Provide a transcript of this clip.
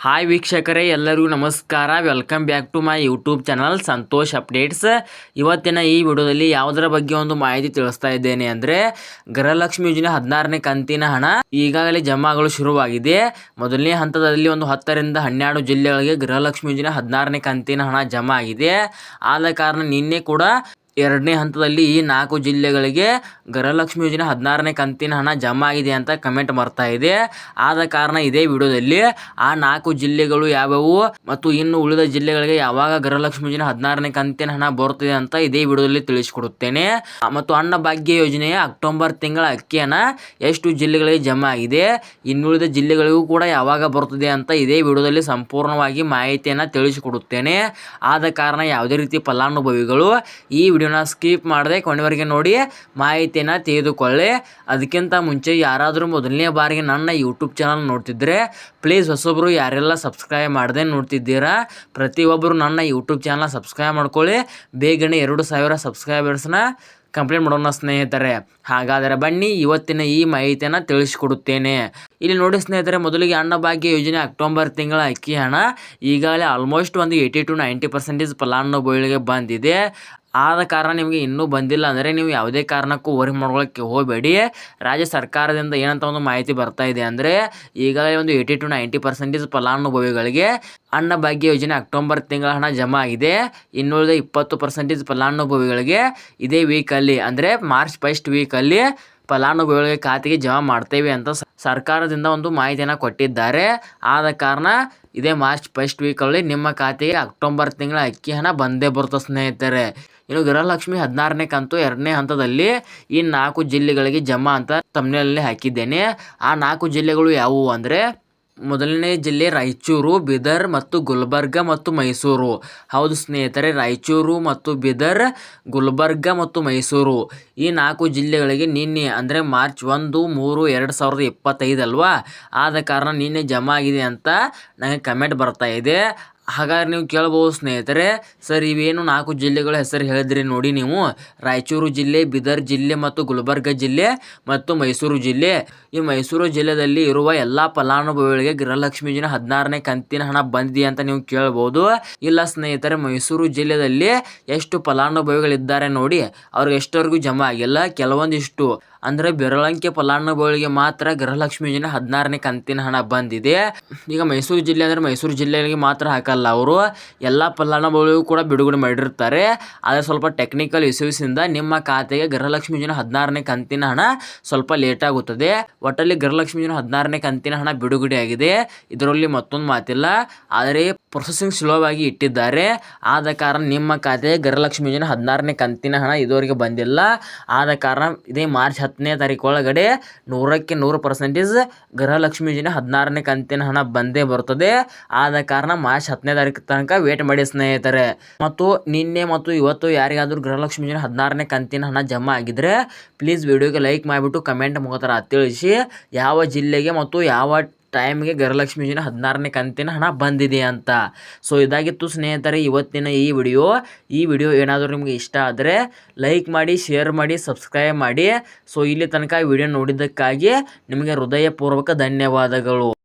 Hi ವೀಕ್ಷಕರೇ, ಎಲ್ಲರಿಗೂ ನಮಸ್ಕಾರ. Welcome back to my YouTube channel Santosh updates ಇವತ್ತಿನ ಈ ವಿಡಿಯೋದಲ್ಲಿ ಯಾವುದರ ಬಗ್ಗೆ ಒಂದು ಮಾಹಿತಿ ತಿಳಿಸ್ತಾ ಇದ್ದೇನೆ ಅಂದರೆ, ಗೃಹಲಕ್ಷ್ಮಿ ಯೋಜನೆ ಹದಿನಾರನೇ ಕಂತಿನ ಹಣ ಈಗಾಗಲೇ ಜಮಾಗಳು ಶುರುವಾಗಿದೆ. ಮೊದಲನೇ ಹಂತದಲ್ಲಿ ಒಂದು ಹತ್ತರಿಂದ ಹನ್ನೆರಡು ಜಿಲ್ಲೆಗಳಿಗೆ ಗೃಹಲಕ್ಷ್ಮಿ ಯೋಜನೆ ಹದಿನಾರನೇ ಕಂತಿನ ಹಣ ಜಮಾ ಆಗಿದೆ. ಆದ ಕಾರಣ ನಿನ್ನೆ ಕೂಡ ಎರಡನೇ ಹಂತದಲ್ಲಿ ಈ ನಾಲ್ಕು ಜಿಲ್ಲೆಗಳಿಗೆ ಗೃಹಲಕ್ಷ್ಮಿ ಯೋಜನೆ ಹದಿನಾರನೇ ಕಂತಿನ ಹಣ ಜಮಾ ಆಗಿದೆ ಅಂತ ಕಮೆಂಟ್ ಬರ್ತಾ ಇದೆ. ಆದ ಕಾರಣ ಇದೇ ವಿಡಿಯೋದಲ್ಲಿ ಆ ನಾಲ್ಕು ಜಿಲ್ಲೆಗಳು ಯಾವ್ಯಾವು ಮತ್ತು ಇನ್ನು ಉಳಿದ ಜಿಲ್ಲೆಗಳಿಗೆ ಯಾವಾಗ ಗೃಹಲಕ್ಷ್ಮಿ ಯೋಜನೆ ಹದಿನಾರನೇ ಕಂತಿನ ಹಣ ಬರುತ್ತದೆ ಅಂತ ಇದೇ ವಿಡಿಯೋದಲ್ಲಿ ತಿಳಿಸಿಕೊಡುತ್ತೇನೆ. ಮತ್ತು ಅನ್ನ ಭಾಗ್ಯ ಯೋಜನೆಯ ಅಕ್ಟೋಬರ್ ತಿಂಗಳ ಅಕ್ಕಿಯನ್ನ ಎಷ್ಟು ಜಿಲ್ಲೆಗಳಿಗೆ ಜಮಾ ಆಗಿದೆ, ಇನ್ನುಳಿದ ಜಿಲ್ಲೆಗಳಿಗೂ ಕೂಡ ಯಾವಾಗ ಬರುತ್ತದೆ ಅಂತ ಇದೇ ವಿಡಿಯೋದಲ್ಲಿ ಸಂಪೂರ್ಣವಾಗಿ ಮಾಹಿತಿಯನ್ನು ತಿಳಿಸಿಕೊಡುತ್ತೇನೆ. ಆದ ಕಾರಣ ಯಾವುದೇ ರೀತಿ ಫಲಾನುಭವಿಗಳು ಈ ವಿಡಿಯೋನ ಸ್ಕಿಪ್ ಮಾಡದೆ ಕೊನೆವರೆಗೆ ನೋಡಿ ಮಾಹಿತಿಯನ್ನು ತೆಗೆದುಕೊಳ್ಳಿ. ಅದಕ್ಕಿಂತ ಮುಂಚೆ ಯಾರಾದರೂ ಮೊದಲನೇ ಬಾರಿಗೆ ನನ್ನ ಯೂಟ್ಯೂಬ್ ಚಾನಲ್ ನೋಡ್ತಿದ್ರೆ ಪ್ಲೀಸ್ ಹೊಸೊಬ್ಬರು ಯಾರೆಲ್ಲ ಸಬ್ಸ್ಕ್ರೈಬ್ ಮಾಡದೆ ನೋಡ್ತಿದ್ದೀರಾ, ಪ್ರತಿಯೊಬ್ಬರು ನನ್ನ ಯೂಟ್ಯೂಬ್ ಚಾನಲ್ ಸಬ್ಸ್ಕ್ರೈಬ್ ಮಾಡ್ಕೊಳ್ಳಿ. ಬೇಗನೆ ಎರಡು ಸಾವಿರ ಸಬ್ಸ್ಕ್ರೈಬರ್ಸ್ನ ಕಂಪ್ಲೇಂಟ್ ಮಾಡೋಣ ಸ್ನೇಹಿತರೆ. ಹಾಗಾದರೆ ಬನ್ನಿ ಇವತ್ತಿನ ಈ ಮಾಹಿತಿಯನ್ನು ತಿಳಿಸಿಕೊಡುತ್ತೇನೆ. ಇಲ್ಲಿ ನೋಡಿ ಸ್ನೇಹಿತರೆ, ಮೊದಲಿಗೆ ಅನ್ನಭಾಗ್ಯ ಯೋಜನೆ ಅಕ್ಟೋಬರ್ ತಿಂಗಳ ಅಕ್ಕಿ ಹಣ ಈಗಾಗಲೇ ಆಲ್ಮೋಸ್ಟ್ ಒಂದು ಏಯ್ಟಿ ಟು ನೈಂಟಿ ಪರ್ಸೆಂಟೇಜ್ ಫಲಾನುಭವಿಗಳಿಗೆ ಬಂದಿದೆ. ಆದ ಕಾರಣ ನಿಮಗೆ ಇನ್ನೂ ಬಂದಿಲ್ಲ. ಅಂದರೆ ನೀವು ಯಾವುದೇ ಕಾರಣಕ್ಕೂ ವರಿ ಮಾಡ್ಕೊಳ್ಳೋಕ್ಕೆ ಹೋಗಬೇಡಿ. ರಾಜ್ಯ ಸರ್ಕಾರದಿಂದ ಏನಂತ ಒಂದು ಮಾಹಿತಿ ಬರ್ತಾ ಇದೆ ಅಂದರೆ, ಈಗಾಗಲೇ ಒಂದು ಏಯ್ಟಿ ಟು ನೈಂಟಿ ಪರ್ಸೆಂಟೇಜ್ ಫಲಾನುಭವಿಗಳಿಗೆ ಅನ್ನಭಾಗ್ಯ ಯೋಜನೆ ಅಕ್ಟೋಬರ್ ತಿಂಗಳ ಹಣ ಜಮಾ ಆಗಿದೆ. ಇನ್ನುಳಿದ ಇಪ್ಪತ್ತು ಪರ್ಸೆಂಟೇಜ್ ಫಲಾನುಭವಿಗಳಿಗೆ ಇದೇ ವೀಕಲ್ಲಿ ಅಂದರೆ ಮಾರ್ಚ್ ಫಸ್ಟ್ ವೀಕಲ್ಲಿ ಫಲಾನುಭವಿಗಳಿಗೆ ಖಾತೆಗೆ ಜಮಾ ಮಾಡ್ತೇವೆ ಅಂತ ಸರ್ಕಾರದಿಂದ ಒಂದು ಮಾಹಿತಿಯನ್ನು ಕೊಟ್ಟಿದ್ದಾರೆ. ಆದ ಕಾರಣ ಇದೇ ಮಾರ್ಚ್ ಫಸ್ಟ್ ವೀಕಲ್ಲಿ ನಿಮ್ಮ ಖಾತೆಗೆ ಅಕ್ಟೋಬರ್ ತಿಂಗಳ ಅಕ್ಕಿ ಹಣ ಬಂದೇ ಬರುತ್ತೆ ಸ್ನೇಹಿತರೆ. ಇನ್ನು ಗೃಹಲಕ್ಷ್ಮಿ ಹದಿನಾರನೇ ಕಂತು ಎರಡನೇ ಹಂತದಲ್ಲಿ ಈ ನಾಲ್ಕು ಜಿಲ್ಲೆಗಳಿಗೆ ಜಮಾ ಅಂತ ತಮ್ಮನಲ್ಲಿ ಹಾಕಿದ್ದೇನೆ. ಆ ನಾಲ್ಕು ಜಿಲ್ಲೆಗಳು ಯಾವುವು ಅಂದರೆ ಮೊದಲನೇ ಜಿಲ್ಲೆ ರಾಯಚೂರು, ಬೀದರ್ ಮತ್ತು ಗುಲ್ಬರ್ಗ ಮತ್ತು ಮೈಸೂರು. ಹೌದು ಸ್ನೇಹಿತರೆ, ರಾಯಚೂರು ಮತ್ತು ಬೀದರ್, ಗುಲ್ಬರ್ಗ ಮತ್ತು ಮೈಸೂರು. ಈ ನಾಲ್ಕು ಜಿಲ್ಲೆಗಳಿಗೆ ನಿನ್ನೆ, ಅಂದರೆ ಮಾರ್ಚ್ ಒಂದು, ಮೂರು, ಎರಡು ಸಾವಿರದ ಇಪ್ಪತ್ತೈದು ಅಲ್ವಾ? ಆದ ಕಾರಣ ನಿನ್ನೆ ಜಮಾ ಆಗಿದೆ ಅಂತ ನನಗೆ ಕಮೆಂಟ್ ಬರ್ತಾ ಇದೆ. ಹಾಗಾದ್ರೆ ನೀವು ಕೇಳ್ಬೋದು ಸ್ನೇಹಿತರೆ. ಸರ್, ಇವೇನು ನಾಲ್ಕು ಜಿಲ್ಲೆಗಳ ಹೆಸರು ಹೇಳಿದ್ರಿ ನೋಡಿ ನೀವು. ರಾಯಚೂರು ಜಿಲ್ಲೆ, ಬೀದರ್ ಜಿಲ್ಲೆ ಮತ್ತು ಗುಲ್ಬರ್ಗ ಜಿಲ್ಲೆ ಮತ್ತು ಮೈಸೂರು ಜಿಲ್ಲೆ. ಈ ಮೈಸೂರು ಜಿಲ್ಲೆಯಲ್ಲಿ ಇರುವ ಎಲ್ಲ ಫಲಾನುಭವಿಗಳಿಗೆ ಗೃಹಲಕ್ಷ್ಮೀಜಿನ ಹದಿನಾರನೇ ಕಂತಿನ ಹಣ ಬಂದಿದೆ ಅಂತ ನೀವು ಕೇಳ್ಬೋದು. ಇಲ್ಲ ಸ್ನೇಹಿತರೆ, ಮೈಸೂರು ಜಿಲ್ಲೆಯಲ್ಲಿ ಎಷ್ಟು ಫಲಾನುಭವಿಗಳಿದ್ದಾರೆ ನೋಡಿ. ಅವ್ರಿಗೆ ಎಷ್ಟವರೆಗೂ ಜಮಾ ಆಗಿಲ್ಲ, ಕೆಲವೊಂದಿಷ್ಟು. ಅಂದರೆ ಬೆರಳಂಕೆ ಫಲಾನುಭವಿಗಳಿಗೆ ಮಾತ್ರ ಗೃಹಲಕ್ಷ್ಮಿ ಯೋಜನೆ ಹದಿನಾರನೇ ಕಂತಿನ ಹಣ ಬಂದಿದೆ. ಈಗ ಮೈಸೂರು ಜಿಲ್ಲೆ ಅಂದರೆ ಮೈಸೂರು ಜಿಲ್ಲೆಗೆ ಮಾತ್ರ ಹಾಕಲ್ಲ ಅವರು. ಎಲ್ಲ ಫಲಾನುಭವಿಗಳಿಗೂ ಕೂಡ ಬಿಡುಗಡೆ ಮಾಡಿರ್ತಾರೆ. ಆದರೆ ಸ್ವಲ್ಪ ಟೆಕ್ನಿಕಲ್ ಇಶ್ಯೂಸಿಂದ ನಿಮ್ಮ ಖಾತೆಗೆ ಗೃಹಲಕ್ಷ್ಮಿ ಯೋಜನೆ ಹದಿನಾರನೇ ಕಂತಿನ ಹಣ ಸ್ವಲ್ಪ ಲೇಟ್ ಆಗುತ್ತದೆ. ಒಟ್ಟಲ್ಲಿ ಗೃಹಲಕ್ಷ್ಮಿ ಯೋಜನೆ ಹದಿನಾರನೇ ಕಂತಿನ ಹಣ ಬಿಡುಗಡೆ ಆಗಿದೆ ಇದರಲ್ಲಿ ಮತ್ತೊಂದು ಮಾತಿಲ್ಲ. ಆದರೆ ಪ್ರೊಸೆಸಿಂಗ್ ಸುಲಭವಾಗಿ ಇಟ್ಟಿದ್ದಾರೆ. ಆದ ಕಾರಣ ನಿಮ್ಮ ಖಾತೆಗೆ ಗೃಹಲಕ್ಷ್ಮಿ ಯೋಜನೆ ಹದಿನಾರನೇ ಕಂತಿನ ಹಣ ಇದುವರೆಗೆ ಬಂದಿಲ್ಲ. ಆದ ಕಾರಣ ಇದೇ ಮಾರ್ಚ್ ಹತ್ತನೇ ತಾರೀಕು ಒಳಗಡೆ ನೂರಕ್ಕೆ ನೂರು ಪರ್ಸೆಂಟೇಜ್ ಗೃಹಲಕ್ಷ್ಮಿ ಯೋಜನೆ ಹದಿನಾರನೇ ಕಂತಿನ ಹಣ ಬಂದೇ ಬರ್ತದೆ. ಆದ ಕಾರಣ ಮಾರ್ಚ್ ಹತ್ತನೇ ತಾರೀಕು ತನಕ ವೇಟ್ ಮಾಡಿ ಸ್ನೇಹಿತರೆ. ಮತ್ತು ನಿನ್ನೆ ಮತ್ತು ಇವತ್ತು ಯಾರಿಗಾದರೂ ಗೃಹಲಕ್ಷ್ಮಿ ಯೋಜನೆ ಹದಿನಾರನೇ ಕಂತಿನ ಹಣ ಜಮಾ ಆಗಿದ್ರೆ ಪ್ಲೀಸ್ ವಿಡಿಯೋಗೆ ಲೈಕ್ ಮಾಡಿಬಿಟ್ಟು ಕಮೆಂಟ್ ಮುಖಾಂತರ ತಿಳಿಸಿ, ಯಾವ ಜಿಲ್ಲೆಗೆ ಮತ್ತು ಯಾವ ಟೈಮ್ಗೆ ಗೃಹಲಕ್ಷ್ಮಿ ಯೋಜನೆ ಹದಿನಾರನೇ ಕಂತಿನ ಹಣ ಬಂದಿದೆ ಅಂತ. ಸೊ ಇದಾಗಿತ್ತು ಸ್ನೇಹಿತರೆ, ಇವತ್ತಿನ ಈ ವಿಡಿಯೋ. ಈ ವಿಡಿಯೋ ಏನಾದರೂ ನಿಮಗೆ ಇಷ್ಟ ಆದರೆ ಲೈಕ್ ಮಾಡಿ ಶೇರ್ ಮಾಡಿ ಸಬ್ಸ್ಕ್ರೈಬ್ ಮಾಡಿ. ಸೊ ಇಲ್ಲಿ ತನಕ ವಿಡಿಯೋ ನೋಡಿದ್ದಕ್ಕಾಗಿ ನಿಮಗೆ ಹೃದಯಪೂರ್ವಕ ಧನ್ಯವಾದಗಳು.